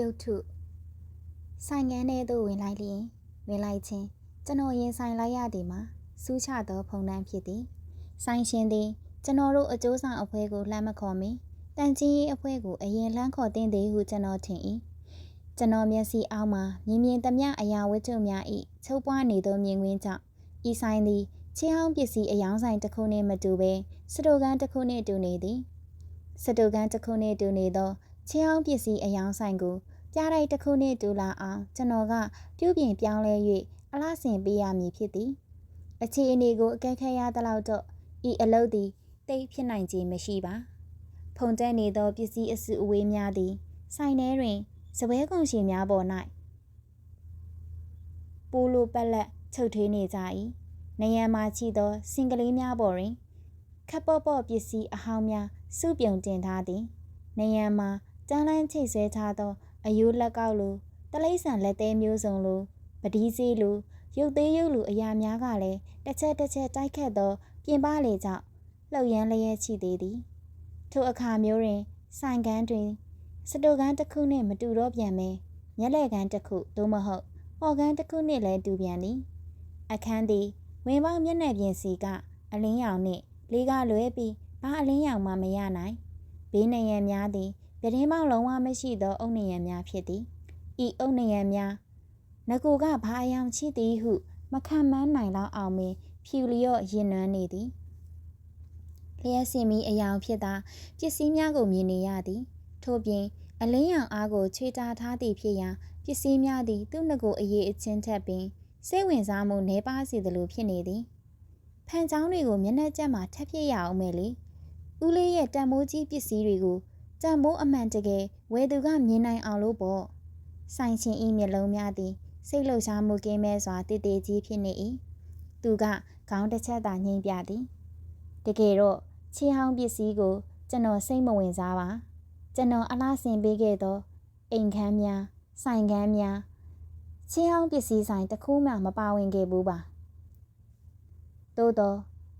ရုပ်ထုဆိုင်ငန်းထဲသို့ဝင်လိုက်လျင်ဝင်လိုက်ခြင်းကျွန်တော်ရင်ဆိုင်လိုက်ရသည်မှာစူးချသောဖုန်တန်းဖြစ်သည်ဆိုင်ရှင်သည်ကျွန်တော်တို့အကျိုးဆောင်အဖွဲကိုလှမ်းမခေါ်မီတန်ကြီးရေးအဖွဲကိုအရင်လှမ်းခေါ်တင်သည်ဟုကျွန်တော်ထင်၏ကျွန်တော်မျက်စိအောက်မှာမြင်မြင်သမျှအရာဝတ္ထုများ၏ချုပ်ပွားနေသောမြင်ကွင်းကြောင့်ဤဆိုင်သည်ချင်းအောင်ပစ္စည်းအယောင်းဆိုင်တစ်ခုနှင့်မတူဘဲစတိုကန်တစ်ခုနှင့်တူနေသည်စတိုကန်တစ်ခုနှင့်တူနေသော ချင်းအောင်ပစ္စည်းအယောင်းဆိုင်ကိုပြားတိုက်တစ်ခုနှင့်တူလာအောင်ကျွန်တော်ကပြုပြင်ပြောင်းလဲ၍အလားဆင်ပေးရမည်ဖြစ်သည်အခြေအနေကိုအကဲခတ်ရသလောက်တော့ဤအလုပ်သည်တိတ်ဖြစ်နိုင်ခြင်းမရှိပါ ဖုန်တက်နေသောပစ္စည်းအစုအဝေးများသည်ဆိုင်ထဲတွင်စပွဲကုန်ရှင်များပေါ်၌ပူလိုပက်လက်ချုပ်ထွေးနေကြ၏နေရန်မှာချီသော စင်ကလေးများပေါ်တွင်ခပ်ပေါ့ပေါ့ပစ္စည်းအဟောင်းများစုပြုံတင်ထားသည်နေရန်မှာ တန်းလန်းချိတ်ဆွဲထားသော အယိုးလက်ကောက်လိုတလိษံလက်သေးမျိုးစုံလိုပဒီးစေးလိုရုပ်သေးရုပ်လိုအရာများကလည်းတစ်ချက်တစ်ချက်တိုက်ခတ်သော ပြင်ပလေကြောင့်လှုပ်ရမ်းလျက်ရှိသေးသည်ထိုအခါမျိုးတွင်ဆိုင်ကန်းတွင် စတိုကန်းတစ်ခုနှင့်မတူတော့ပြန်ပဲမျက်လက်ကန်းတစ်ခုသို့မဟုတ်အော်ကန်းတစ်ခုနှင့်လည်းတူပြန်သည်အခန်းသည်ဝင်ပေါက်မျက်နှာပြင်စီက အလင်းရောင်နှင့်လေးကလွဲပြီးဘာအလင်းရောင်မှမရနိုင်ဘေးနေရန်များသည် ပြတင်းပေါက်လုံးဝမရှိသောအုတ်နေရန်များဖြစ်သည်ဤအုတ်နေရန်များငကူကဘာအယောင်ချစ်သည်ဟုမခံမန်းနိုင်လောက်အောင်ပင်ဖြူလျော့ရင်နွမ်းနေသည်လျှက်စင်မီအယောင်ဖြစ်သာပစ္စည်းများကိုမြင်နေရသည် ထို့ပြင်အလင်းရောင်အားကိုချွေတာထားသည်ဖြစ်ရာပစ္စည်းများသည်သူ့ငကိုအရေးအချင်းထက်ပင်စိတ်ဝင်စားမှုနှဲပါစေသလိုဖြစ်နေသည်ဖန်ချောင်းတွေကိုမျက်နှာကျက်မှထပ်ဖြစ်ရအောင်မယ်လေဦးလေးရဲ့တန်မိုးကြီးပစ္စည်းတွေကို တန်မိုးအမှန်တကယ်ဝယ်သူကမြင်နိုင်အောင်လို့ပေါ့ဆိုင်ချင်းဤမျက်လုံးများသည်စိတ်လှုပ်ရှားမှုကင်းမဲ့စွာတည်တည်ကြီးဖြစ်နေ၏သူကခေါင်းတစ်ချက်သာညှိပြသည်တကယ်တော့ချီဟောင်းပစ္စည်းကို ကျွန်တော်စိတ်မဝင်စားပါကျွန်တော်အလားဆင်ပေးခဲ့သောအိမ်ခန်းများဆိုင်ခန်းများချင်းအောင်ပစ္စည်းဆိုင်တစ်ခုမှမပါဝင်ခဲ့ဘူးပါသို့တော့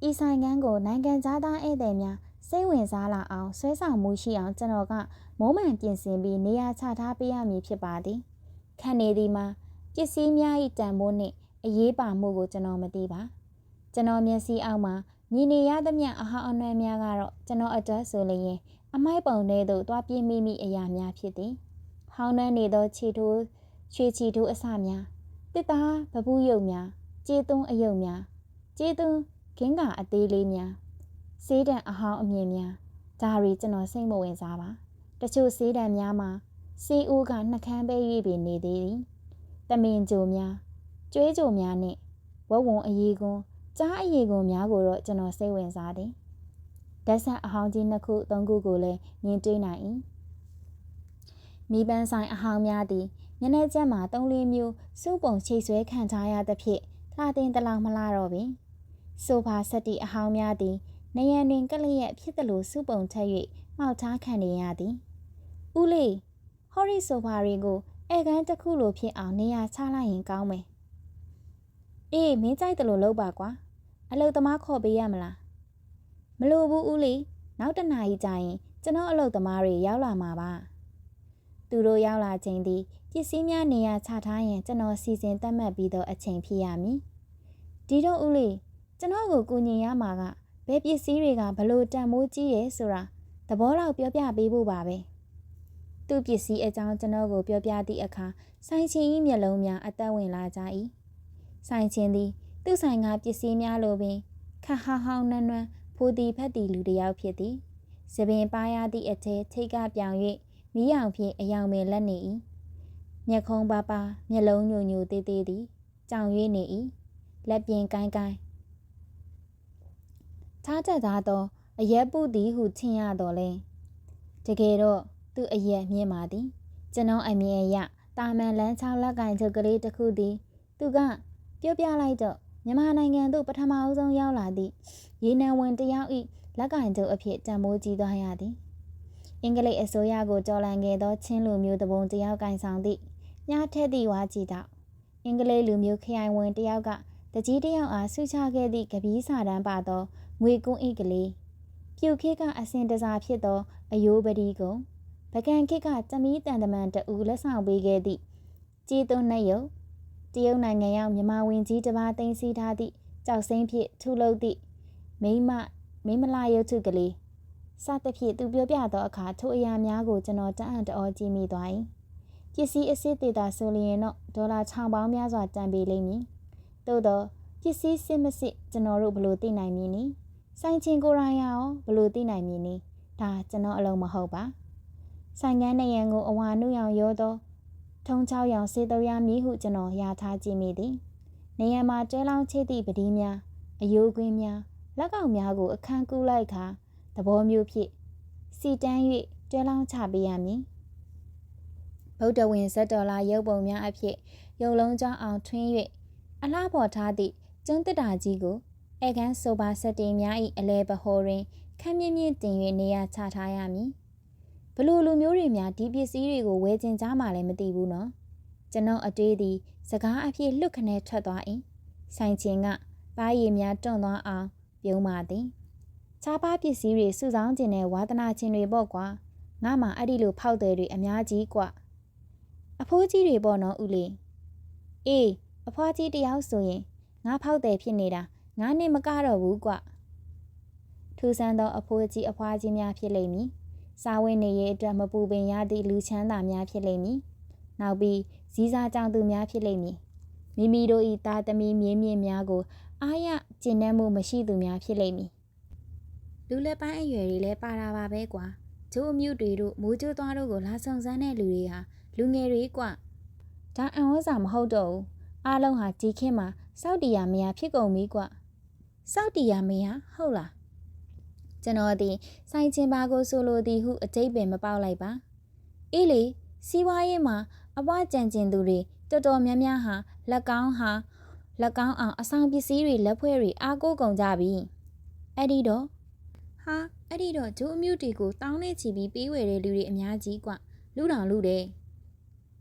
ဤဆိုင်ခန်းကိုနိုင်ငံသားသားဧည့်သည်များ စိတ်ဝင်စားလာအောင်ဆွဲဆောင်မှုရှိအောင်ကျွန်တော်ကမိုးမှန်ပြင်ဆင်ပြီးနေရာချထားပေးရမည်ဖြစ်ပါသည်ခံနေသည်မှာပစ္စည်းများ၏တန်ဖိုးနှင့်အရေးပါမှုကိုကျွန်တော်မသိပါကျွန်တော်မျက်စိအောက်မှာမြင်နေရသမျှအဟောင်းအနွမ်းများကတော့ကျွန်တော်အတွက်ဆိုလျင်အမိုက်ပုံထဲသို့တွားပြေးမိမိအရာများဖြစ်သည်ဟောင်းနှမ်းနေသောခြေထိုးရွှေချီထိုးအစများတစ်သားပပူးရုပ်များကျေးသွန်းအယုတ်များကျေးသွန်းခင်းကအသေးလေးများ စေးတံအဟောင်းအမြင်များဒါရီကျွန်တော်စိတ်မဝင်စားပါတချို့စေးတံများမှာစေးအိုးကနှကန်းပဲ၍ပင်နေသေးသည်တမင်ကြိုများကျွေးကြိုများနှင့်ဝဝုံအရေးကွန်းကြားအရေးကွန်းများကိုတော့ကျွန်တော်စိတ်ဝင်စားသည်ဓာတ်ဆက်အဟောင်းကြီးနှစ်ခုသုံးခုကိုလည်းမြင်တွေ့နိုင်၏မိပန်းဆိုင်အဟောင်းများသည်မျက်နှာကျက်မှာသုံးလေးမျိုးစုပုံချိတ်ဆွဲခံထားရသဖြင့်လှတင်တလောင်မလာတော့ပင်ဆိုဖာဆက်တီအဟောင်းများသည် နေရန်တွင်ကလျက်ဖြစ်သလိုစုပုံထက်၍မှောက်ထားခံနေရသည်ဦးလေးဟော်ရီဆိုဖာတွေကိုအဲကန်းတစ်ခုလိုဖြစ်အောင်နေရာချလိုက်ရင်ကောင်းမယ်အေးမင်းကြိုက်တယ်လို့လုပ်ပါကွာအလုတ်သမားခေါ်ပေးရမလားမလိုဘူးဦးလေးနောက်တနာရီကြာရင်ကျွန်တော်အလုတ်သမားတွေရောက်လာမှာပါသူတို့ရောက်လာချိန်သည်ပစ္စည်းများနေရာချထားရင်ကျွန်တော်စီစဉ်သတ်မှတ်ပြီးတော့အချိန်ဖြစ်ရမည်ဒီတော့ဦးလေးကျွန်တော်ကိုကူညီရမှာက ဘယ်ပစ္စည်းတွေကဘလို့တန်မိုးကြီးရဲဆိုတာသဘောလောက်ပြောပြပေးဖို့ပါပဲသူ့ပစ္စည်းအကြောင်းကျွန်တော်ကိုပြောပြသည့်အခါဆိုင်ချင်း၏မျက်လုံးများအသက်ဝင်လာကြ၏ဆိုင်ချင်းသည်သူ့ဆိုင်ကပစ္စည်းများလိုပင်ခဟဟောင်းနွမ်းနွမ်းဖိုးတီဖက်တီလူတစ်ယောက်ဖြစ်သည်စပင်ပါရသည့်အထဲထိတ်ကပြောင်၍မီးရောင်ဖြင့်အယောင်ပင်လက်နေ၏မျက်ခုံးပါပါမျက်လုံးညိုညိုသေးသေးသည်ကြောင်၍နေ၏လက်ပြင်ကိုင်းကိုင်း ထားချက်သားသောအရက်ပုသည်ဟုထင်ရတော်လဲတကယ်တော့သူ့အရက်မြင်ပါသည်ကျွန်တော်အမြင်အရတာမန်လန်းချောင်းလက်ကင်ချုပ်ကလေးတစ်ခုသည်သူကပြောပြလိုက်တော့မြန်မာနိုင်ငံသို့ပထမအဆုံးရောက်လာသည့်ရေနံဝင်တယောက်၏လက်ကင်ချုပ်အဖြစ်တံမိုးကြီးသွားရသည်အင်္ဂလိပ်အစိုးရကိုကြော်လန့်ခဲ့သောချင်းလူမျိုးတပုံတယောက်ကင်ဆောင်သည့်ညထက်သည့်ဝါကြည့်တော့အင်္ဂလိပ်လူမျိုးခရိုင်ဝင်တယောက်ကတကြီးတယောက်အားဆူချခဲ့သည့်ကပီးစာတန်းပါသော ငွေကွန်းဤကလေးပြူခေကအစင်တစားဖြစ်သောအယိုးပတိကုံပကံခိကတမီးတန်တမန်တဦးလက်ဆောင်ပေးခဲ့သည့်ကြေးသွန်းနှယုတ်တရုတ်နိုင်ငံရောက်မြန်မာဝင်ကြီးတစ်ပါးသိမ်းဆည်းထားသည့်ကြောက်စိမ့်ဖြစ်ထုလုပ်သည့်မိမမိမလာရုပ်ထုကလေးစသဖြင့်သူပြောပြသောအခါထိုအရာများကိုကျွန်တော်တအံ့တော်ကြည့်မိသွား၏ပစ္စည်းအစစ်သေးတာဆိုလျင်တော့ဒေါ်လာ6ပေါင်းများစွာတန်ပေးလိမ့်မည်သို့တော့ပစ္စည်းစစ်မစစ်ကျွန်တော်တို့ဘလို့သိနိုင်မည်နည်း ဆိုင်ချင်းကိုရိုင်းရောဘလို့သိနိုင်မည်နည်းဒါကျွန်တော်အလုံးမဟုတ်ပါဆိုင်ကန်းနေရန်ကိုအဝါနုရောင်ရောသောထုံချောက်ရောင်စေတုံရမည်ဟုကျွန်တော်ရထားကြည့်မိသည်နေရန်မှာတွဲလောင်းချသည့်ပတိများအယိုးကွင်းများလက်ကောက်များကိုအခန်းကူးလိုက်ခါသဘောမျိုးဖြင့်စီတန်း၍တွဲလောင်းချပေးရမည်ဗုဒ္ဓဝင်ဇက်တော်လာရုပ်ပုံများအဖြစ်ရုပ်လုံးကြောင်းအောင်ထွင်း၍အလားပေါ်ထားသည့်ကျွန်းတစ်တာကြီးကို အေကန်ဆိုပါစက်တင်များ၏အလဲပဟောတွင်ခမ်းမြင့်မြင့်တင်၍နေရာချထားရမည်ဘလို့လူမျိုးတွေများဒီပစ္စည်းတွေကိုဝယ်ကျင်ကြမှာလည်းမသိဘူးနော်ကျွန်တော်အတွေးသည်စကားအဖြစ်လွတ်ခနဲထွက်သွား၏ဆိုင်ချင်းကပါးရည်များတွန့်သွားအောင်ပြုံးပါသည်ခြားပါပစ္စည်းတွေစုဆောင်းခြင်းနဲ့ဝါသနာခြင်းတွေပေါ့ကွာငါမှအဲ့ဒီလိုဖောက်တယ်တွေအများကြီးကွာအဖိုးကြီးတွေပေါ့နော်ဦးလေးအေးအဖွားကြီးတယောက်ဆိုရင်ငါဖောက်တယ်ဖြစ်နေတာ ငါနဲ့မကတော့ဘူးကွထူဆန်းသောအဖိုးကြီးအဖွားကြီးများဖြစ်လိမ့်မည်စားဝင်းနေရဲ့အတွက်မပူပင်ရသည့်လူချမ်းသာများဖြစ်လိမ့်မည်နောက်ပြီးဇီးစားကြောင်သူများဖြစ်လိမ့်မည်မိမိတို့၏သားသမီးမြင်းမြင့်များကို အားရကျင့်နှံ့မှုမရှိသူများဖြစ်လိမ့်မည်လူလက်ပိုင်းအရွယ်တွေလည်းပါတာပါပဲကွာကျိုးအမြုပ်တွေတို့မိုးကျိုးသွားတို့ကိုလာဆောင်စမ်းတဲ့လူတွေဟာလူငယ်တွေကွဒါအံ့ဩစာမဟုတ်တော့ဘူးအားလုံးဟာဒီခေတ်မှာစောက်တီယာမယာဖြစ်ကုန်ပြီကွ စောက်တီယာမယာဟုတ်လားကျွန်တော်ဒီဆိုင်ချင်းပါကိုဆိုလိုသည်ဟုအတိတ်ပင်မပေါက်လိုက်ပါအေးလေစီးပွားရေးမှာအပွားကြံကျင်သူတွေတော်တော်များများဟာလက်ကောင်းဟာလက်ကောင်းအောင်အဆောင်ပစ္စည်းတွေလက်ဖွဲ့တွေအားကိုးကုန်ကြပြီအဲ့ဒီတော့ဟာအဲ့ဒီတော့ဂျိုးအမြူတီကိုတောင်းနေချီပြီးပေးဝယ်တဲ့လူတွေအများကြီးกว่าလူတောင်လူတယ်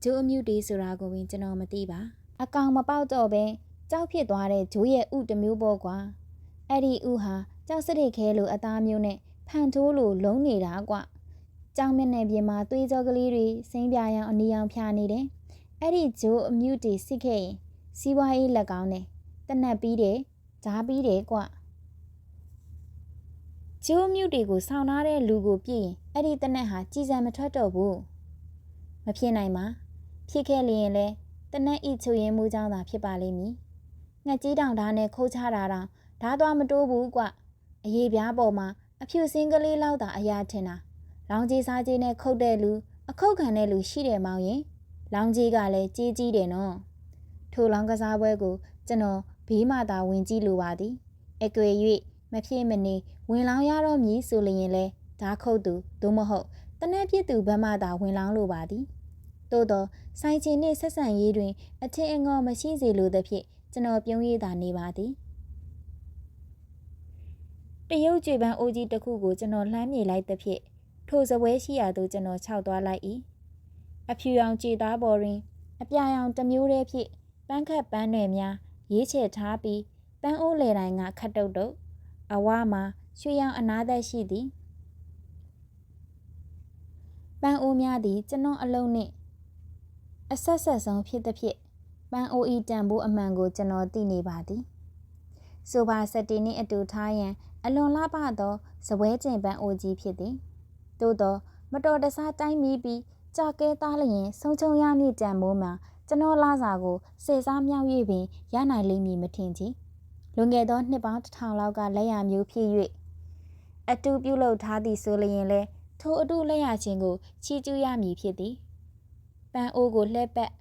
ဂျိုးအမြူတီဆိုတာကိုပင်ကျွန်တော်မသိပါအကောင်မပေါက်တော့ပဲကြောက်ဖြစ်သွားတဲ့ဂျိုးရဲ့ဥတမျိုးပေါ့ကွာ အဲ့ဒီဥဟာကြောက်စရိတ်ခဲလိုအသားမျိုးနဲ့ဖန်ထိုးလိုလုံးနေတာကွကြောင်မျက်နှာပြင်မှာသွေးကြောကလေးတွေစိမ့်ပြရောင်အနီရောင်ဖြာနေတယ်အဲ့ဒီဂျိုးအမြူတီစစ်ခဲ့ရင်စီးပွားရေးလက်ကောင်းတယ်တနက်ပြီးတယ်ဂျားပြီးတယ်ကွကျိုးမြုပ်တွေကိုဆောင်းထားတဲ့လူကိုပြည့်ရင်အဲ့ဒီတနက်ဟာကြည်စံမထွက်တော့ဘူးမဖြစ်နိုင်ပါဖြစ်ခဲ့လျင်လဲတနက်ဤချူရင်မှုကြောင့်သာဖြစ်ပါလိမ့်မည်ငှက်ကြီးတောင်ဓာတ်နဲ့ခိုးချတာတောင် ဓာတ်သွားမတိုးဘူးကွအရေးပြားပေါ်မှာအဖြူစင်းကလေးလောက်သာအရာထင်တာလောင်ကြီးစားကြီးနဲ့ခုတ်တဲ့လူအခုတ်ခံတဲ့လူရှိတယ်မောင်ရင်လောင်ကြီးကလည်းကြီးကြီးတယ်နော်ထိုလောင်ကစားပွဲကိုကျွန်တော်ဘေးမှသာဝင်ကြည့်လိုပါသည်အကွေ၍မဖြစ်မနေဝင်လောင်းရတော့မည်ဆိုလျင်လဲဓာခုတ်သူသို့မဟုတ်တနက်ပြစ်သူဘက်မှသာဝင်လောင်းလိုပါသည်သို့သောဆိုင်ချင်နှင့်ဆက်ဆံရေးတွင်အထင်အငေါ်မရှိစေလိုသဖြင့်ကျွန်တော်ပြုံးရည်သာနေပါသည် တရုတ်ကြွေပန်းအိုးကြီးတစ်ခုကိုကျွန်တော်လှမ်းမြေလိုက်သဖြင့်ထိုစပွဲရှိရာသို့ကျွန်တော်ခြောက်သွားလိုက်၏အဖြူရောင်ကြည်သားပေါ်တွင် အပြာရောင်တစ်မျိုးတည်းဖြင့်ပန်းခတ်ပန်းတွေများရေးချယ်ထားပြီးပန်းအိုးလေတိုင်းကခတ်တုတ်တုတ်အဝါမှာရွှေရောင်အနာသက်ရှိသည်ပန်းအိုးများသည်ကျွန်တော်အလုံးနှင့်အဆက်ဆက်ဆုံးဖြစ်သဖြင့်ပန်းအိုးဤတန်ဖိုးအမှန်ကိုကျွန်တော်သိနေပါသည်ဆိုပါစက်တီနှင့်အတူထားရန် အလွန်လှပသောဇပွဲကျင်ပန်းအိုးကြီးဖြစ်သည်သို့သောမတော်တဆတိုင်းမိပြီးကြာကဲသားလျင်ဆုံးချုံရမည့်တန်မိုးမှာကျွန်တော်လာစာကိုစေစားမြောက်၍ပင်ရနိုင်လိမ့်မည်မထင်ချီလွန်ခဲ့သောနှစ်ပေါင်းတစ်ထောင်လောက်ကလက်ရမျိုးဖြစ်၍အတူပြုလုပ်ထားသည်ဆိုလျင်လဲထိုအတူလက်ရခြင်းကိုချီးကျူးရမည်ဖြစ်သည်ပန်းအိုးကိုလှည့်ပတ်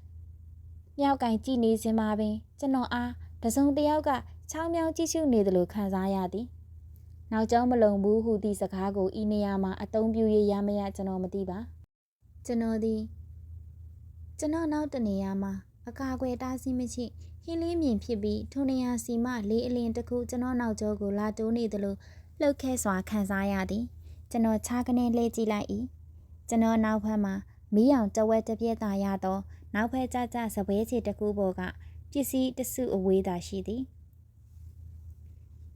မြောက်ကင်ကြည့်နေစဉ်မှာပင်ကျွန်တော်အားတစုံတစ်ယောက်ကချောင်းမြောင်းကြည့်ရှုနေသလိုခံစားရသည် နောက်ကျောင်းမလုံဘူးဟုသည့်စကားကိုဤနေရာမှာအသုံးပြုရရမရကျွန်တော်မသိပါကျွန်တော်သည်ကျွန်တော်နောက်တနေရာမှာအကာအကွယ်တားဆီးမရှိဟင်းလေးမြင်ဖြစ်ပြီးထိုနေရာစီမလေးအလင်းတစ်ခုကျွန်တော်နောက်ကျောကိုလာတိုးနေသလိုလှုပ်ခဲစွာခံစားရသည်ကျွန်တော်ခြားကနေလှည့်ကြည့်လိုက်၏ကျွန်တော်နောက်ဘက်မှာမီးအောင်တဝက်တစ်ပြက်သာရသော နောက်ဘက်ကြကြစပွဲချေတစ်ခုပေါ်ကပစ္စည်းတစုအဝေးသာရှိသည်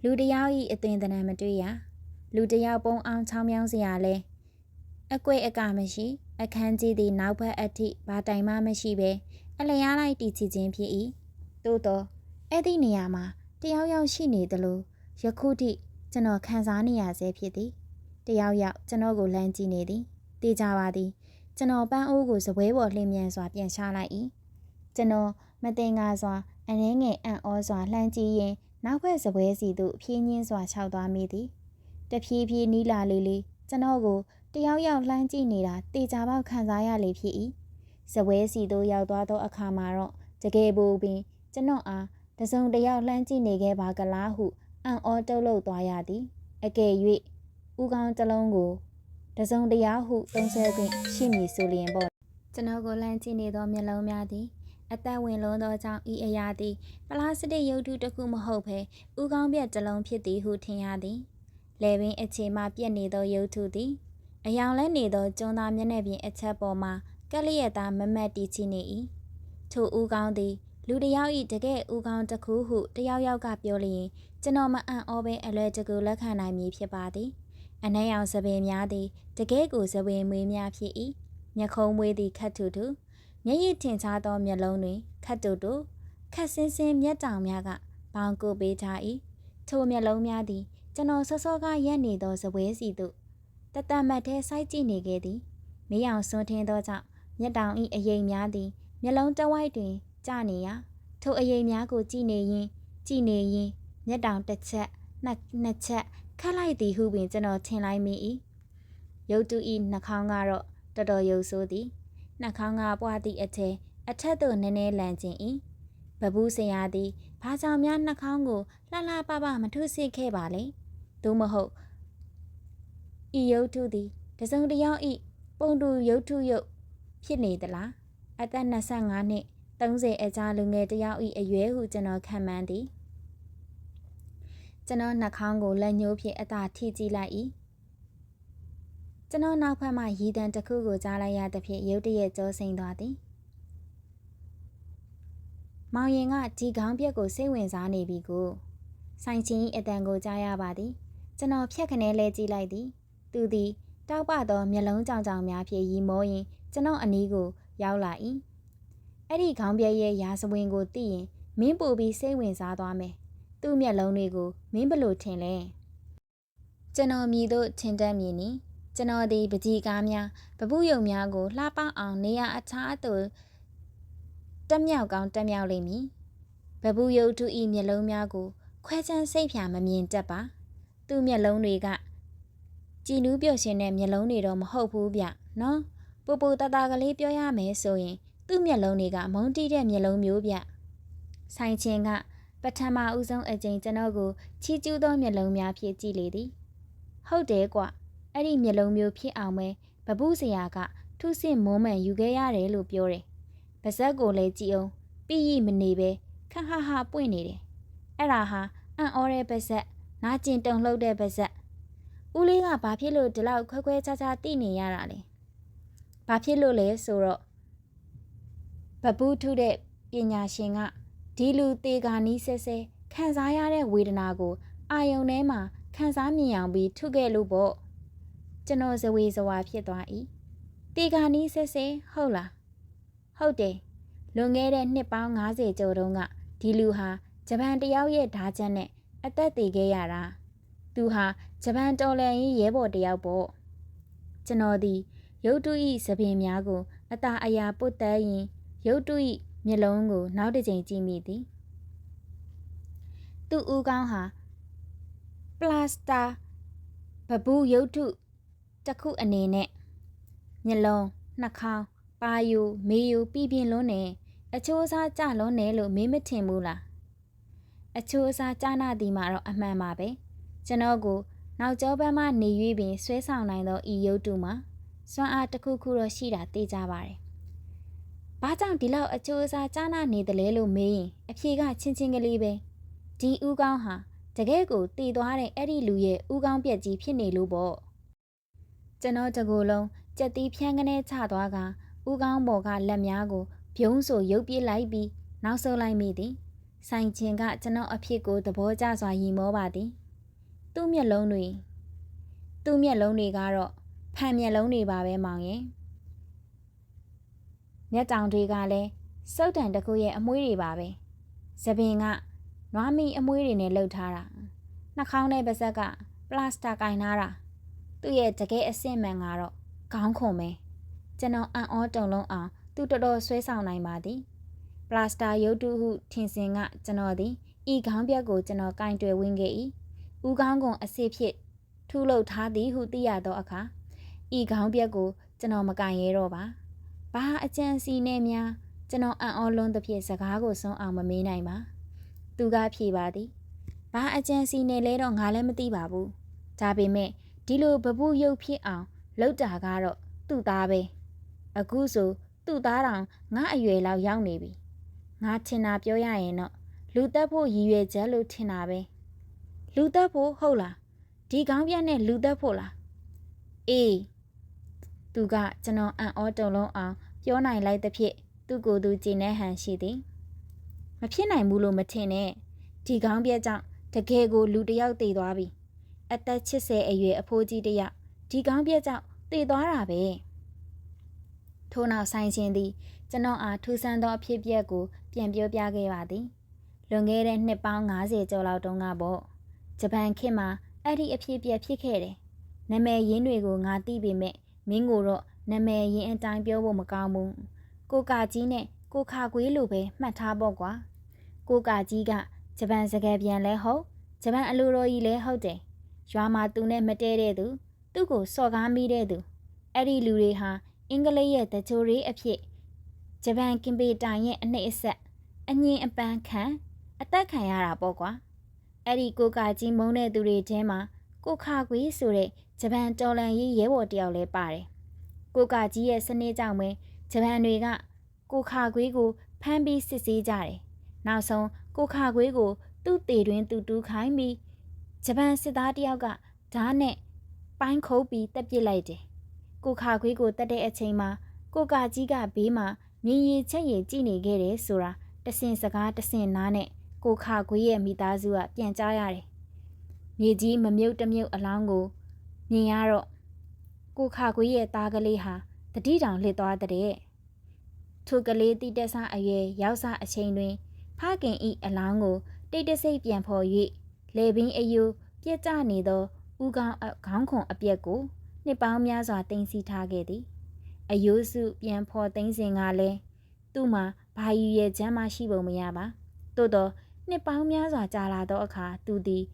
လူတယောက်၏အသွင်သဏ္ဍာန်မတွေ့ရလူတယောက်ပုံအောင်ချောင်းမြောင်းစရာလဲအကွေအကမရှိ အခန်းကြီးသည်နောက်ဘက်အထိဘာတိုင်မှမရှိဘဲအလျားလိုက်တည်ချခြင်းဖြစ်၏သို့တော့အဲ့ဒီနေရာမှာတယောက်ယောက်ရှိနေသလိုယခုထိကျွန်တော်ခံစားနေရဆဲဖြစ်သည်တယောက်ယောက်ကျွန်တော်ကိုလမ်းကြည့်နေသည်တေးကြပါသည် ကျွန်တော်ပန်းအိုးကိုစပွဲပေါ်လှည့်မြန်စွာပြန်ချလိုက်၏ကျွန်တော်မတင်ငါစွာအနှင်းငယ်အံ့ဩစွာလှမ်းကြည့်ရင် နောက်ဘက်စပွဲစီသို့ဖြင်းညင်းစွာခြောက်သွားမိသည်တဖြည်းဖြည်းနီးလာလေးလေးကျွန်တော်ကိုတယောက်ယောက်လှမ်းကြည့်နေတာတေချာပေါက်ခံစားရလေဖြစ်၏စပွဲစီသို့ရောက်သွားသောအခါမှာတော့တကယ်ပူပင် ကျွန်တော်အားတစုံတယောက်လှမ်းကြည့်နေခဲ့ပါကလားဟုအံ့ဩတုန်လှုပ်သွားရသည်အကယ်၍ဥကောင်းတစ်လုံးကိုတစုံတရာဟုသုံးဆဲခွင့်ရှိမည်ဆိုလျင်ပေါ့ကျွန်တော်ကိုလှမ်းကြည့်နေသောမျက်လုံးများသည် အသက်ဝင်လုံးသောကြောင့်ဤအရာသည်ပလာစတစ်ရုပ်ထုတစ်ခုမဟုတ်ဘဲဥကောင်းပြက်တစ်လုံးဖြစ်သည်ဟုထင်ရသည်လေပင်အခြေမှပြက်နေသောရုပ်ထုသည်အယောင်လဲနေသောကျွန်းသားမျက်နှာပြင်အချက်ပေါ်မှာကက်လျက်သားမမတ်တီချနေ၏ထိုဥကောင်းသည်လူတယောက်ဤတကယ်ဥကောင်းတစ်ခုဟုတယောက်ယောက်ကပြောလျင်ကျွန်တော်မအံ့ဩဘဲအလွယ်တကူလက်ခံနိုင်မည်ဖြစ်ပါသည်အနှဲရောင်စပင်များသည်တကယ်ကိုစပင်မွေးများဖြစ်၏မျက်ခုံးမွေးသည်ခတ်ထူထူ မျက်ရည်ထင်ရှားသောမျက်လုံးတွင်ခတ်တူတူခတ်ဆင်းဆင်းမျက်တောင်များကဘောင်ကိုပေးထား၏ထိုမျက်လုံးများသည်ကျွန်တော်စောစောကရက်နေသောစပွဲစီသို့တတမတ်ထဲစိုက်ကြည့်နေခဲ့သည်မီးအောင်ဆွန်းထင်းသောကြောင့်မျက်တောင်၏အယိမ်များသည်မျက်လုံးတဝိုက်တွင်ကျနေရာထိုအယိမ်များကိုကြည့်နေရင်ကြည့်နေရင်မျက်တောင်တစ်ချက်နှစ်နှစ်ချက်ခတ်လိုက်သည်ဟုပင်ကျွန်တော်ထင်လိုက်မိ၏ရုတ်တူဤနှာခေါင်းကတော့တော်တော်ရုပ်ဆိုးသည် နှာခေါင်းကပွားသည့်အထက်အထက်သို့နည်းနည်းလန်ကျင်၏ဘဘူးဆရာသည်ဘာကြောင့်များနှာခေါင်းကိုလှလှပပမထုစစ်ခဲ့ပါလေသို့မဟုတ်ဤရုပ်ထုသည်တစုံတယောက်ဤပုံတူရုပ်ထုရုပ်ဖြစ်နေသလားအသက်25နှစ်30အကြားလူငယ်တယောက်ဤအရွယ်ဟုကျွန်တော်ခံမှန်းသည်ကျွန်တော်နှာခေါင်းကိုလက်ညှိုးဖြင့်အသာထိကြည့်လိုက်၏ ကျွန်တော်နောက်ဖက်မှရည်တံတစ်ခုကိုကြားလိုက်ရသဖြင့်ရုတ်တရက်ကြောစိမ့်သွားသည်မောင်ရင်ကဒီခေါင်းပြက်ကိုစိတ်ဝင်စားနေပြီကိုဆိုင်ချင်းအတန်ကိုကြားရပါသည်ကျွန်တော်ဖြက်ခနဲလဲကြည့်လိုက်သည်သူသည်တောက်ပသောမျက်လုံးကြောင်ကြောင်များဖြင့်ရီမောရင်ကျွန်တော်အနီးကိုရောက်လာ၏အဲ့ဒီခေါင်းပြက်ရဲ့ရာဇဝင်ကိုသိရင်မင်းပူပြီးစိတ်ဝင်စားသွားမယ်သူ့မျက်လုံးတွေကိုမင်းဘလို့ထင်လဲကျွန်တော်မြည်တို့ထင်တတ်မြင်နီ ကျွန်တော်ဒီပကြီးကားများပပုယုံများကိုလှပအောင်နေရအခြားသို့တက်မြောက်ကောင်းတက်မြောက်လိမ့်မည်ဘပုယုတ်ထုဤမျက်လုံးများကို ခွဲချမ်းစိတ်ဖြာမမြင်တတ်ပါ သူ့မျက်လုံးတွေကကြည်နူးပြော့ရှင်တဲ့မျက်လုံးတွေတော့မဟုတ်ဘူးဗျနော်ပူပူတတကလေးပြောရမယ်ဆိုရင် သူ့မျက်လုံးတွေကမုန်းတီးတဲ့မျက်လုံးမျိုးဗျဆိုင်ချင်းကပထမဦးဆုံးအကြိမ်ကျွန်တော်ကိုချီးကျူးသောမျက်လုံးများဖြင့်ကြည့်လေသည်ဟုတ်တယ်ကွ အဲ့ဒီမျက်လုံးမျိုးဖြစ်အောင်ပဲဘဘူးစရာကထုစစ်မုံမှန်ယူခဲ့ရတယ်လို့ပြောတယ်။ပါဇက်ကိုလည်းကြည့်အောင်ပြီးရမနေပဲခဟဟပွင့်နေတယ်။အဲ့ဒါဟာအံ့ဩတဲ့ပါဇက်နာကျင်တုံလှုပ်တဲ့ပါဇက်ဦးလေးကဘာဖြစ်လို့ဒီလောက်ခွဲခွဲခြားခြားတိနေရတာလဲ။ဘာဖြစ်လို့လဲဆိုတော့ဘဘူးထုတဲ့ပညာရှင်ကဒီလူသေးကာနီးဆဲဆဲခံစားရတဲ့ဝေဒနာကို အာယုံထဲမှာခံစားမြင်အောင်ပြီးထုခဲ့လို့ပေါ့။ ကျွန်တော်ဇဝေဇဝါဖြစ်သွား၏တေဂာနီးဆဲဆဲဟုတ်လားဟုတ်တယ်လွန်ခဲ့တဲ့နှစ်ပေါင်း90ကျော်တုန်းကဒီလူဟာဂျပန်တယောက်ရဲ့ဓာချက်နဲ့အသက်သေခဲ့ရတာသူဟာဂျပန်တော်လှန်ရေးရဲဘော်တယောက်ပေါ့ကျွန်တော်ဒီရုတ်တုဤသပင်များကိုအตาအရာပုတ်တန်းရင်ရုတ်တုဤမျက်လုံးကို နောက်တစ်ချိန်ကြည့်မိသည်သူ့ဦးကောင်းဟာပလတ်စတာဘဘူးရုတ်တု တစ်ခုအနေနဲ့မျက်လုံးနှာခေါင်းပါယူမေယူပြီးပြင်းလွန်းနေအချိုးအစားကြလွန်းနေလို့မင်းမထင်ဘူးလားအချိုးအစားကြားနာသည်မှာတော့အမှန်ပါပဲကျွန်တော်ကိုနောက်ကျောဘက်မှနေ၍ပင်ဆွဲဆောင်နိုင်သောဤရုပ်တုမှာစွမ်းအားတစ်ခုခုတော့ရှိတာသိကြပါတယ်။ဘာကြောင့်ဒီလောက်အချိုးအစားကြားနာနေတယ်လဲလို့မေးရင်အဖြေကချင်းချင်းကလေးပဲဒီဥကောင်းဟာတကယ်ကိုတည်သွားတဲ့အဲ့ဒီလူရဲ့ဥကောင်းပြက်ကြီးဖြစ်နေလို့ပေါ့ ကျွန်တော်တကူလုံးကြက်သီးဖြန်းကနေချသွားကဥကောင်းပေါ်ကလက်များကိုပြုံးဆိုရုပ်ပြစ်လိုက်ပြီးနောက်ဆုတ်လိုက်မိသည်ဆိုင်ချင်းကကျွန်တော်အဖြစ်ကိုသဘောကျစွာရီမောပါသည်သူ့မျက်လုံးတွေသူ့မျက်လုံးတွေကတော့ဖဖန်မျက်လုံးတွေပါပဲမောင်ရင်မျက်တောင်တွေကလည်းစုတ်တန်တစ်ခုရဲ့အမွှေးတွေပါပဲသပင်ကနွားမီအမွှေးတွေနဲ့လှုပ်ထားတာနှာခေါင်းနဲ့ပါးစပ်ကပလတ်စတာကင်ထားတာ သူ့ရဲ့တကယ်အဆင့်မှန်ကတော့ခေါင်းခုံပဲကျွန်တော်အံ့ဩတုန်လုံးအောင်သူတော်တော်ဆွဲဆောင်နိုင်ပါသည်ပလတ်စတာရုပ်တုဟုထင်စင်ကကျွန်တော်သည်ဤခေါင်းပြက်ကိုကျွန်တော်ကင်တွယ်ဝင်ခဲ့၏ဦးခေါင်းကုန်အစစ်ဖြစ်ထူလုပ်ထားသည်ဟုသိရသောအခါဤခေါင်းပြက်ကိုကျွန်တော်မကင်ရဲတော့ပါဘာအကြံစီနဲ့များကျွန်တော်အံ့ဩလွန်းသဖြင့်စကားကိုဆုံးအောင်မမေးနိုင်ပါသူကဖြေပါသည်ဘာအကြံစီနဲ့လဲတော့ငါလည်းမသိပါဘူးဒါပေမဲ့ ဒီလိုဘဘူးရုပ်ဖြစ်အောင်လောက်တာကတော့သူ့သားပဲအခုဆိုသူ့သားတောင်ငါအရွယ်လောက်ရောက်နေပြီငါထင်တာပြောရရင်တော့လူတက်ဖို့ရည်ရွယ်ချက်လို့ထင်တာပဲလူတက်ဖို့ဟုတ်လားဒီကောင်းပြက်နဲ့လူတက်ဖို့လားအေးသူကကျွန်တော်အံ့ဩတုန်လုံးအောင်ပြောနိုင်လိုက်သဖြင့်သူ့ကိုယ်သူကြည်နေဟန်ရှိသည်မဖြစ်နိုင်ဘူးလို့မထင်နဲ့ဒီကောင်းပြက်ကြောင့်တကယ်ကိုလူတယောက်တည်သွားပြီ အသက်80အရွယ်အဖိုးကြီးတယောက်ဒီကောင်းပြက်ကြောင့်တည်သွားတာပဲထို့နောက်ဆိုင်ချင်းသည်ကျွန်တော်အားထူးဆန်းသောအဖြစ်အပျက်ကိုပြန်ပြောပြခဲ့ပါသည်လွန်ခဲ့တဲ့နှစ်ပေါင်း90ကျော်လောက်တုန်းကပေါ့ဂျပန်ခေတ်မှာအဲ့ဒီအဖြစ်အပျက်ဖြစ်ခဲ့တယ်နာမည်ရင်းတွေကိုငါသိပေမဲ့မင်းကိုတော့နာမည်ရင်းအတိုင်းပြောဖို့မကောင်းဘူးကိုကာကြီးနဲ့ကိုခါကွေးလိုပဲမှတ်ထားပေါ့ကွာကိုကာကြီးကဂျပန်စကားပြန်လဲဟုတ်ဂျပန်အလိုတော်ကြီးလဲဟုတ်တယ် ရွာမှာသူနဲ့မတဲတဲ့သူသူ့ကိုစော်ကားမိတဲ့သူအဲ့ဒီလူတွေဟာအင်္ဂလိပ်ရဲ့တချို့ရေးအဖြစ်ဂျပန်ကင်ပီတိုင်ရဲ့အနှိမ့်အဆက်အငင်းအပန်းခံအသက်ခံရတာပေါ့ကွာအဲ့ဒီကိုကာကြီးမုန်းတဲ့သူတွေထဲမှာကိုခါကွေးဆိုတဲ့ဂျပန်တော်လန်ရေးရဲဘော်တယောက်လည်းပါတယ်ကိုကာကြီးရဲ့စနစ်ကြောင့်ပဲဂျပန်တွေကကိုခါခွေးကိုဖမ်းပြီးစစ်ဆေးကြတယ်။နောက်ဆုံးကိုခါခွေးကိုသူ့တေတွင်သူတူးခိုင်းပြီး ဂျပန်စစ်သားတယောက်ကဓာတ်နဲ့ပိုင်းခုပ်ပြီးတက်ပစ်လိုက်တယ်။ကိုခါခွေးကိုတက်တဲ့အချိန်မှာကိုကာကြီးကဘေးမှာမြင်ရည်ချက်ရည်ကြည့်နေခဲ့တယ်ဆိုတာတဆင်စကားတဆင်နားနဲ့ကိုခါခွေးရဲ့မိသားစုကပြန်ကြားရတယ်။မြေကြီးမမြုပ်တမြုပ်အလောင်းကိုမြင်ရတော့ကိုခါခွေးရဲ့သားကလေးဟာတတိတောင်လစ်သွားတဲ့ထိုကလေးတိတက်ဆအရွယ်ရောက်စအချိန်တွင် ဖခင်ဤအလောင်းကိုတိတ်တဆိတ်ပြန်ဖော်၍ လေပင်အယိုးပြက်ကျနေသောဥကောင်းခေါင်းခွန်အပြက်ကိုနှစ်ပေါင်းများစွာတင်စီထားခဲ့သည်အယိုးစုပြန်ဖော်သိမ်းစဉ်ကလည်းသူ့မှာဘာယူရဲ့ချမ်းမရှိပုံမရပါသို့တော့နှစ်ပေါင်းများစွာကြာလာသောအခါသူသည်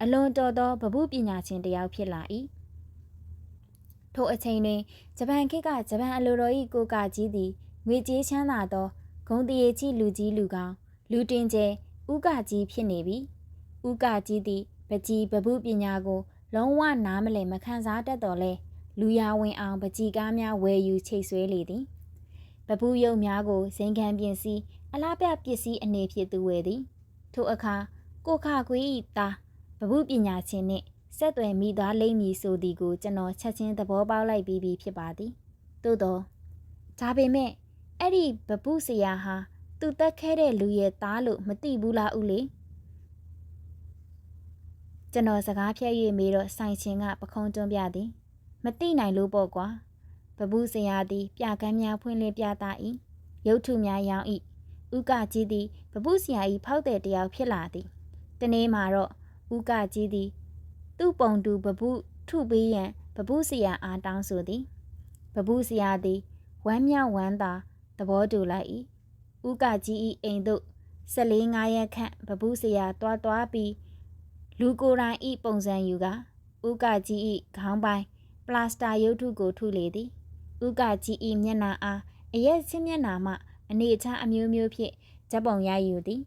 အလွန်တော်သောဗဟုပညာရှင်တစ်ယောက်ဖြစ်လာ၏ထိုအချိန်တွင်ဂျပန်ခေတ်ကဂျပန်အလိုတော်၏ကိုကကြီးသည်ငွေကြေးချမ်းသာသောဂုံတရေကြီးလူကြီးလူကောင်းလူတင်ကျဲဥကကြီးဖြစ်နေပြီ ဥကကြီးသည်ပကြီးပပုပညာကို လုံးဝနားမလည်မခံစားတတ်တော်လဲလူရဝင်အောင်ပကြီးကားများဝယ်ယူချိတ်ဆွဲလေသည်ပပုယုံများကိုဇင်ခံပြင်စီအလားပြပစ္စည်းအနေဖြင့်သူဝယ်သည်ထိုအခါကိုခခွေးဤသားပပုပညာရှင်နှင့်ဆက်သွယ်မိသွားလိမ့်မည်ဆိုသည်ကိုကျွန်တော်ချက်ချင်းသဘောပေါက်လိုက်ပြီးပြီဖြစ်ပါသည်သို့တော့ဒါပေမဲ့အဲ့ဒီဘပုဆရာဟာသူတက်ခဲတဲ့လူရဲ့သားလို့မသိဘူးလားဦးလေ ကျွန်တော်စကားဖြတ်၍မေးတော့ဆိုင်ချင်းကပခုံးတွန်းပြသည် မသိနိုင်လို့ပေါ့ကွာဘပုဆရာသည် ပြကန်းများဖွင့်လင်းပြသ၏ရုပ်ထုများရောင်း၏ဥကကြီးသည်ဘပုဆရာ၏ဖောက်တဲ့တယောက်ဖြစ်လာသည်တနေ့မှာတော့ဥကကြီးသည် သူ့ပုံတူဘပုထုပေးရန်ဘပုဆရာအားတောင်းဆိုသည်ဘပုဆရာသည်ဝမ်းမြောက်ဝမ်းသာသဘောတူလိုက်၏ဥကကြီး၏အိမ်သို့၁၄၅ရက်ခန့်ပပူးစရာတွားတွားပြီး လူကိုယ်တိုင်၏ပုံစံယူကဥကကြီး၏ခေါင်းပိုင်းပလတ်စတာရုပ်ထုကိုထုလေသည်ဥကကြီး၏မျက်နှာအားအရက်ချင်းမျက်နှာမှအနေအထားအမျိုးမျိုးဖြင့်ဇက်ပုံရယူသည်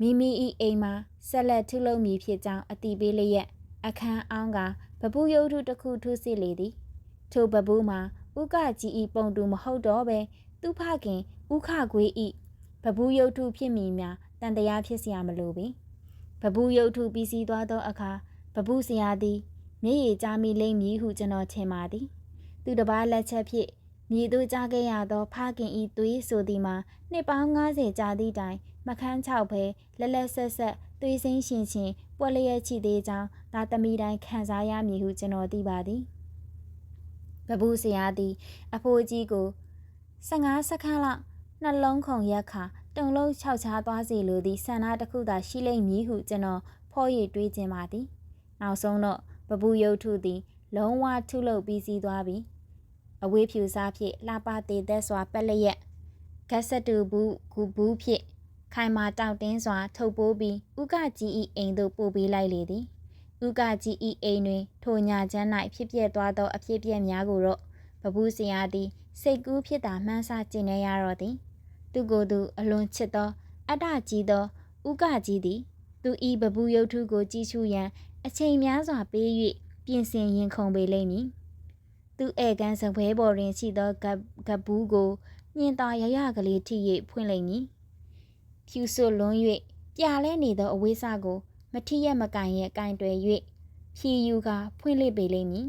မိမိ၏အိမ်မှာဆက်လက်ထုလုပ်မည်ဖြစ်ကြောင်းအတိပေးလျက်အခန်းအောင်ကပပူးရုပ်ထုတစ်ခုထုစစ်လေသည်ထိုပပူးမှာဥကကြီး၏ပုံတူမဟုတ်တော့ဘဲသူဖခင်ဥခခွေးဤဘဘူးရုပ်ထုဖြစ်မိများတန်တရားဖြစ်เสียမလိုပင် ဘဘူးရုပ်ထုပြီးစီးသွားသောအခါဘဘူးဆရာသည်မျက်ရည်ကျမိလိမ့်မည်ဟုကျွန်တော်ထင်ပါသည် သူတပားလက်ချက်ဖြင့်မြည်သူကြားခဲ့ရသောဖခင်ဤသွေးဆိုသည်မှာနှစ်ပေါင်း90ကြာသည့်တိုင်မခန်းချောက်ပဲလက်လက်ဆက်ဆက်သွေးစင်းရှင်ရှင်ပွက်လျက်ချီသေးကြောင်းဒါသမီးတိုင်းခံစားရမည်ဟုကျွန်တော်သိပါသည်ဘဘူးဆရာသည် အဖိုးကြီးကို15စက္ကန့်လောက်နှလုံးခုန်ရက်ခါ တုံလုံးခြောက်ချားသွားစီလိုသည့်ဆန္ဒတစ်ခုသာရှိလိမ့်မည်ဟုကျွန်တော်ဖော်ရည်တွေးခြင်းပါသည်နောက်ဆုံးတော့ဘဘူးရုပ်ထုသည် လုံးဝထုလုပ်ပြီးစီးသွားပြီအဝေးဖြူစားဖြင့်လှပသေးသက်စွာပက်လျက်ဂက်ဆက်တူဘူးဂူဘူးဖြင့်ခိုင်မာတောက်တင်းစွာ ထုတ်ပိုးပြီးဥကကြီးဤအိမ်သို့ပို့ပေးလိုက်လေသည်ဥကကြီးဤအိမ်တွင် ထိုညာချမ်း၌ဖြစ်ပျက်သွားသောအဖြစ်အပျက်များကိုတော့ဘဘူးစရာသည်စိတ်ကူးဖြစ်တာမှန်းဆကျင်နေရတော့သည် သူကိုယ်သူအလွန်ချစ်သော အတ္တကြီးသောဥကကြီးသည် သူဤဘဘူးရုပ်ထုကို ကြည်ချူရန် အချိန်များစွာပေး၍ပြင်ဆင်ရင်ခုန်ပေလိမ့်မည်သူဧကန်စပွဲပေါ်တွင်ရှိသောကပ်ဘူးကိုညင်သာရရကလေးထိ၍ဖွင့်လိမ့်မည်ဖြူဆွလွန်း၍ပြာလဲနေသောအဝိစာကိုမထီရက်မကင်ရဲ့ကင်တွယ်၍ဖြီယူကဖွင့်လှစ်ပေလိမ့်မည်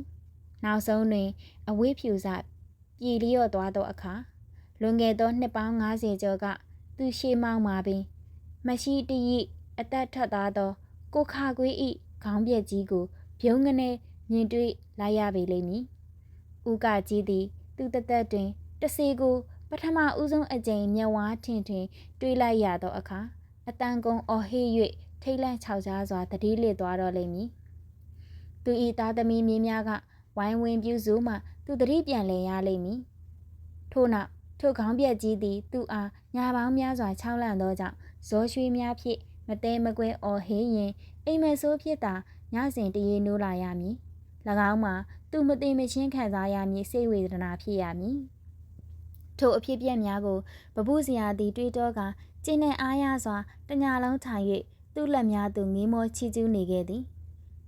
နောက်ဆုံးတွင် အဝိဖြူစပြည်လျော့သွားသောအခါ လွန်ခဲ့သောနှစ်ပေါင်း90ကျော်က သူရှေးမောင်းမှာပင် မရှိတရိအသက်ထက်သားသော ကိုခါကွေးဤခေါင်းပြက်ကြီးကိုပြုံးကနေမြင်တွေ့လိုက်ရပေလိမ့်မည်။ဦးကကြီးသည် သူတသက်တွင်တစေကို ပထမဦးဆုံးအကြိမ်မျက်ဝါးထင်ထင် တွေးလိုက်ရသောအခါအတန်ကုံအော်ဟေး၍ထိတ်လန့်ခြောက်ခြားစွာတတိလစ်သွားတော့လိမ့်မည်။သူဤသားသမီးမင်းများကဝိုင်းဝန်းပြုစုမှ သူတတိပြန်လဲရလိမ့်မည်။ထို့နောက် ထိုခေါင်းပြက်ကြီးသည်သူ့အားညာပေါင်းများစွာခြောက်လန့်သောကြောင့်ဇောရွှေများဖြင့်မတဲမကွဲအော်ဟေးရင်အိမ်မဆိုးဖြစ်တာညစဉ်တရေနိုးလာရမည်၎င်းမှာသူမသိမချင်းခံစားရမည်စိတ်ဝေဒနာဖြစ်ရမည်ထိုအဖြစ်ပြက်များကိုပပုစရာသည်တွေးတောကကျင်းနဲ့အားရစွာတညာလုံးထိုင်၍သူ့လက်များသို့ငေးမောချီကျူးနေခဲ့သည်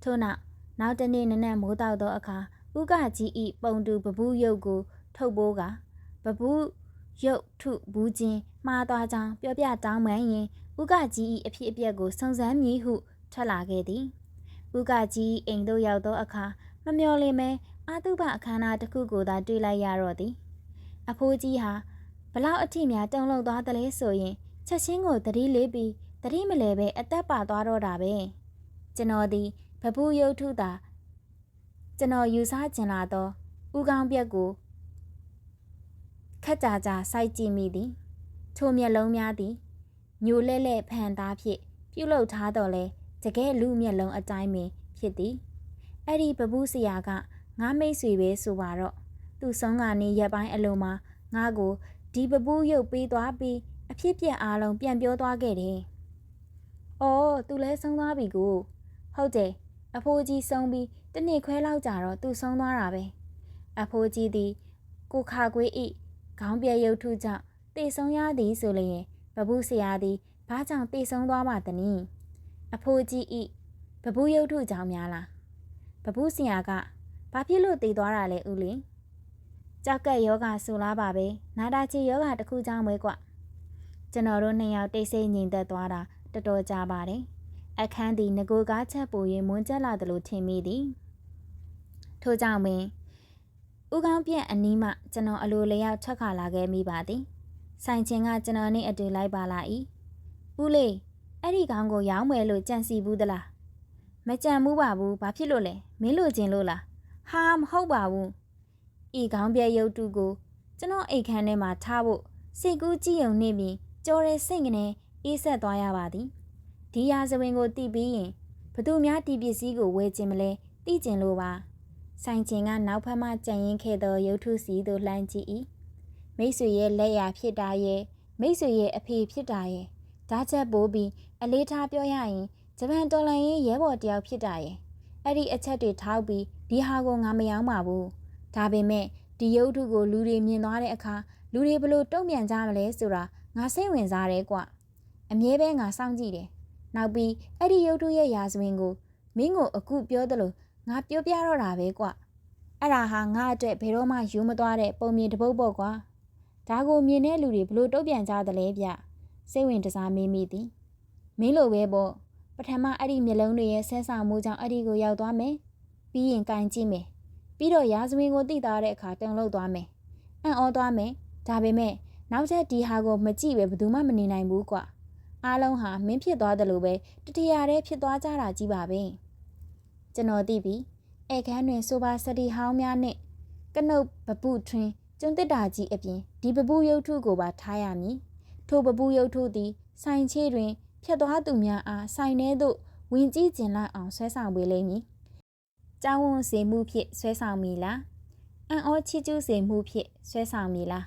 ထို့နောက်နောက်တနေ့နနက်မိုးတောက်သောအခါဥကကြီးဤပုံတူပပုရုပ်ကို ထုတ်ပိုးကပပု ရုပ်ထုဘူးချင်းမှားသွားကြောင်းပြောပြတောင်းပန်ရင်ဥကကြီး၏အဖြစ်အပျက်ကိုစုံစမ်းမည်ဟုထွက်လာခဲ့သည်ဥကကြီးအိမ်သို့ရောက်သောအခါမမျော်လင့်မဲအာတုဘအခမ်းအနားတစ်ခုကိုသာတွေ့လိုက်ရတော့သည်အဖိုးကြီးဟာဘလောက်အထိများတုံ့လုံသွားသလဲဆိုရင်ချက်ချင်းကိုတတိလေးပြီးတတိမလဲပဲအသက်ပါသွားတော့တာပဲကျွန်တော်သည်ဘဘူးရုပ်ထုသာကျွန်တော်ယူဆကျင်လာသောဥကောင်းပြက်ကို ခက်ကြကြစိုက်ကြည့်မိသည်ထိုမျက်လုံးများသည်ညိုလဲလဲဖန်သားဖြင့်ပြုတ်လုထားတော့လဲတကယ်လူမျက်လုံးအတိုင်းပင်ဖြစ်သည်အဲ့ဒီပပူးဆရာကငါမိတ်ဆွေပဲဆိုပါတော့သူဆုံးကနေရက်ပိုင်းအလုံးမှာငါကိုဒီပပူးရုပ်ပေးသွားပြီးအဖြစ်ပြက်အားလုံးပြန်ပြောသွားခဲ့တယ်။အော်သူလဲဆုံးသွားပြီကိုဟုတ်တယ်အဖိုးကြီးဆုံးပြီးတနေ့ခွဲလောက်ကြာတော့သူဆုံးသွားတာပဲအဖိုးကြီးသည်ကိုခါခွေးဤ ခေါင်းပြဲရုပ်ထုကြောင့်တေဆုံးရသည်ဆိုလျင်ဘဘူးဆရာသည်ဘာကြောင့်တေဆုံးသွားပါသနည်းအဖိုးကြီးဤဘဘူးရုပ်ထုကြောင့်များလားဘဘူးဆရာကဘာဖြစ်လို့တေသွားတာလဲဦးလေးကြောက်ကက်ယောဂဆူလားပါပဲနာတာချီယောဂတစ်ခုကြောင့်ပဲကွကျွန်တော်တို့နှစ်ယောက်တိတ်ဆိတ်ငြိမ်သက်သွားတာတော်တော်ကြာပါတယ်အခန်းသည်ငကိုကားချက်ပူရင်မွန်းကျက်လာသလိုထင်မိသည်ထို့ကြောင့်ပင် ဥကောင်းပြက်အနီးမှကျွန်တော်အလိုလျောက်ထွက်ခါလာခဲ့မိပါသည်ဆိုင်ချင်းကကျွန်တော်နဲ့အတူလိုက်ပါလာ၏ဦးလေးအဲ့ဒီကောင်ကိုရောင်းမယ်လို့ကြံစီဘူးသလားမကြံဘူးပါဘူးဘာဖြစ်လို့လဲမင်းလို့ခြင်းလို့လားဟာမဟုတ်ပါဘူးဤခေါင်းပြဲရုပ်တုကိုကျွန်တော်အိတ်ခမ်းထဲမှာထားဖို့စိတ်ကူးကြည့်ုံနေပြီးကြော်ရဲစိတ်ကနေအေးဆက်သွားရပါသည်ဒီရာဇဝင်ကိုတီးပြီးရင်ဘသူများတီပစ္စည်းကိုဝယ်ခြင်းမလဲတီးကျင်လို့ပါ ဆိုင်ချင်းကနောက်ဖက်မှကြံရင်ခဲ့သောရုပ်ထုစီသို့လှမ်းကြည့်၏မိတ်ဆွေရဲ့လက်ရာဖြစ်တာရဲ့မိတ်ဆွေရဲ့အဖေဖြစ်တာရဲ့ဓာချက်ပိုးပြီးအလေးထားပြောရရင်ဂျပန်တော်လန်ရေးရဲဘော်တယောက်ဖြစ်တာရဲ့အဲ့ဒီအချက်တွေထောက်ပြီးဒီဟာကိုငါမယောင်းပါဘူးဒါပေမဲ့ဒီရုပ်ထုကိုလူတွေမြင်သွားတဲ့အခါလူတွေဘလို့တုံ့ပြန်ကြမလဲဆိုတာငါစိတ်ဝင်စားတယ်ကွအမြဲပဲငါစောင့်ကြည့်တယ်နောက်ပြီးအဲ့ဒီရုပ်ထုရဲ့ရာဇဝင်ကိုမင်းကိုအခုပြောသလို ငါပြောပြတော့တာပဲကွအဲ့ဒါဟာငါအတွက်ဘယ်တော့မှယူမသွားတဲ့ပုံမြင်တပုတ်ပေါ့ကွာဒါကိုမြင်တဲ့လူတွေဘလို့တုံ့ပြန်ကြသလဲဗျစိတ်ဝင်တစားမေးမိသည်မင်းလိုပဲပေါ့ပထမအဲ့ဒီမျက်လုံးတွေရဲ့ဆဲဆောင်မှုကြောင့်အဲ့ဒီကိုရောက်သွားမယ်ပြီးရင်ကင်ကြည့်မယ်ပြီးတော့ရာဇဝင်ကိုသိသားတဲ့အခါတုံလောက်သွားမယ်အံ့ဩသွားမယ်ဒါပေမဲ့နောက်ထပ်ဒီဟာကိုမကြည့်ပဲဘယ်သူမှမနေနိုင်ဘူးကွာအားလုံးဟာမင်းဖြစ်သွားတယ်လို့ပဲတတရာတည်းဖြစ်သွားကြတာကြီးပါပဲ ကျွန်တော်သိပြီဧကန်းတွင်ဆိုပါစတီဟောင်းများနှင့်ကနုတ်ပပုထွင်းကျွန်းတစ်တာကြီးအပြင်ဒီပပုရုပ်ထုကိုပါထားရမည်ထိုပပုရုပ်ထုသည်ဆိုင်ချေတွင် ဖြတ်သွားသူများအားဆိုင်ထဲသို့ဝင်ကြည့်ကျင်လိုက်အောင်ဆွဲဆောင်ပေးလိမ့်မည်ကျောင်းဝန်စေမှုဖြင့်ဆွဲဆောင်မည်လားအံ့ဩချီးကျူးစေမှုဖြင့်ဆွဲဆောင်မည်လား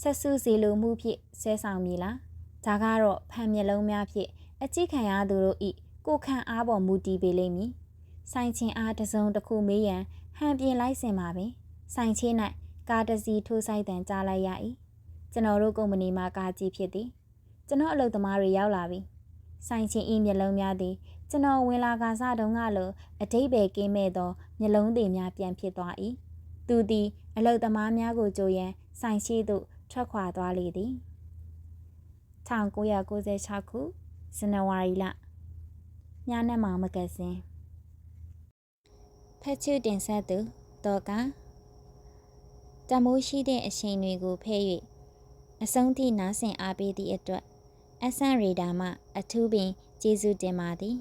ဆက်စုစေလိုမှုဖြင့်ဆွဲဆောင်မည်လားဒါကတော့ဖန်မျက်လုံးများဖြင့်အကြည့်ခံရသူတို့ဤကိုခံအားပေါ်မူတည်ပေလိမ့်မည် ဆိုင်ချင်းအားတစ်စုံတစ်ခုမေးရန်ဟန်ပြင်လိုက်စင်ပါပင်ဆိုင်ချင်း၌ကားတစ်စီးထိုးဆိုင်တန်ကြားလိုက်ရ၏ကျွန်တော်တို့ကုမ္ပဏီမှာကားကြီးဖြစ်သည်ကျွန်တော်အလုပ်သမားတွေရောက်လာပြီဆိုင်ချင်းဤမျက်လုံးများသည်ကျွန်တော်ဝင်လာကစားတုန်းကလိုအတိတ်ပဲကင်းမဲ့သောမျက်လုံးတွေများပြန်ဖြစ်သွား၏သူသည်အလုတ်သမားများကိုကြိုရန်ဆိုင်ရှိသို့ထွက်ခွာသွားလေသည်1996ခုဇန်နဝါရီလညနေမှမဂဇင်း ဖက်ချူတင်ဆက်သူတော့ကတမိုးရှိတဲ့အချိန်တွေကိုဖဲ့၍အဆုံးထိနားဆင်အားပေးသည့်အတွက်အဆန်ရေဒါမှ အထူးပင်ကျေးဇူးတင်ပါသည်